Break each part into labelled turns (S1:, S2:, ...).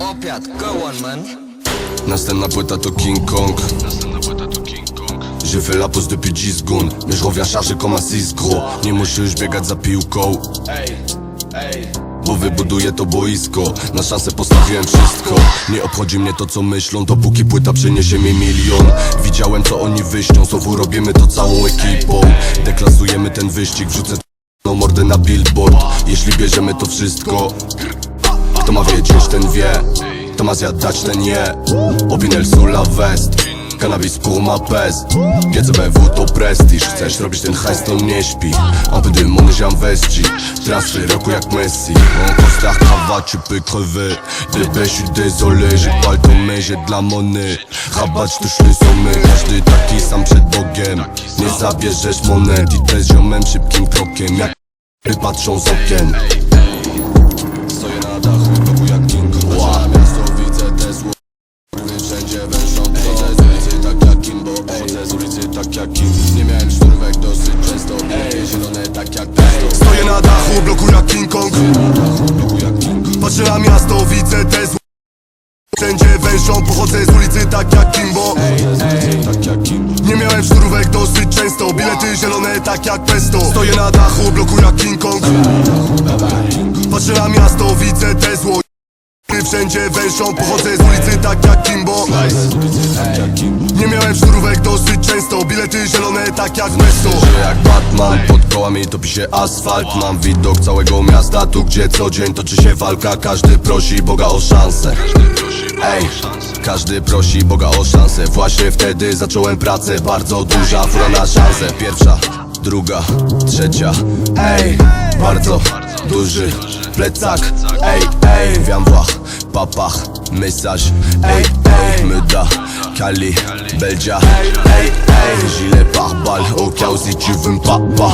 S1: Opiat, go on man.
S2: Następna płyta to King Kong. J'ai fait la pause depuis 10 secondes Mais je reviens chargé comme un 6 gros Nie muszę już biegać za piłką bo wybuduję to boisko. Na szansę postawiłem wszystko. Nie obchodzi mnie to co myślą. Dopóki płyta przyniesie mi milion. Widziałem co oni wyśnią Znowu robimy to całą ekipą. Deklasujemy ten wyścig. Wrzucę no mordę na billboard. Jeśli bierzemy to wszystko kto ma wiedzieć, ten wie. Kto ma zjadać, ten je Opinel sula vest Cannabis pour ma pèse GCBW to prestiż Chcesz robić ten hajs, to nie śpi. Monde, j'ai investi Transfer roku jak Messi. Cravate, tu peux crever Bébé, je suis désolé J'ai pas de la monnaie Rabat, je touche le sommet Każdy taki sam przed Bogiem. Nie zabierzesz monet I te z ziomem szybkim krokiem. Jak patrzą z okien Miasto, widzę te zło Wszędzie wężą, pochodzę z ulicy tak jak Kimbo. Nie miałem szturwek dosyć często Bilety zielone tak jak pesto. Stoję na dachu, bloku jak King Kong. Patrzę na miasto, widzę te zło Wszędzie wężą, pochodzę z ulicy tak jak Kimbo. Nie miałem szturówek dosyć często Bilety zielone tak jak Mesto. Jak Batman, kołami topi się asfalt Mam widok całego miasta, tu gdzie co dzień toczy się walka Każdy prosi Boga o szansę. Ej, każdy prosi Boga o szansę. Właśnie wtedy zacząłem pracę Bardzo duża fura na szansę. Pierwsza, druga, trzecia. Ej, bardzo duży plecak. Ej, ej, wiam Włach, papach, message. Ej, ej, Meda, Cali, Belgia. Ey, ey, gilet pare-balles Au cas où si tu veux me papa.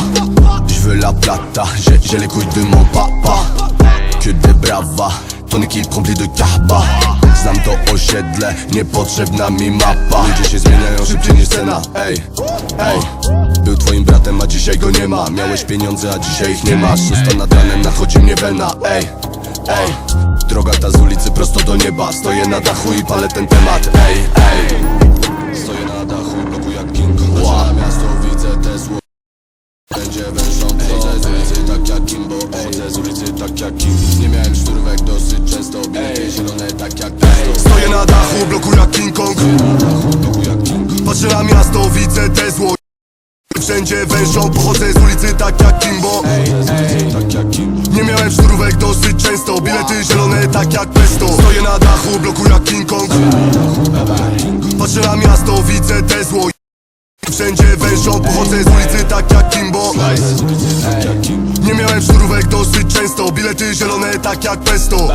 S2: Je veux la plata, j'ai les couilles de mon papa. Que des bravas Ton équipe remplie de kahba Znam to osiedle, niepotrzebna mi mapa Ludzie się zmieniają szybciej niż cena Ej, ej Był twoim bratem, a dzisiaj go nie ma Miałeś pieniądze, a dzisiaj ich nie masz Szósta nad ranem nachodzi mnie wena Ej, ej Droga ta z ulicy prosto do nieba. Stoję na dachu i palę ten temat. Ej, ej. Stoję na dachu, bloku jak King Kong wow. na miasto, widzę te słowa. Będzie wężą Chodzę z ulicy tak jak Kimbo. Chodzę z ulicy tak jak Kim. Nie miałem szturwek dosyć często. Bilety zielone tak jak pesto Stoję na dachu, bloku jak King Kong. Patrzę na miasto, widzę te zło Wszędzie wężą, pochodzę z ulicy tak jak Kimbo. Nie miałem szturwek dosyć często. Bilety zielone tak jak pesto. Stoję na dachu, bloku jak King Kong. Patrzę na miasto, widzę te zło. Wszędzie wężą, pochodzę z ulicy tak jak Kimbo. Nie miałem szturówek dosyć często. Bilety zielone tak jak pesto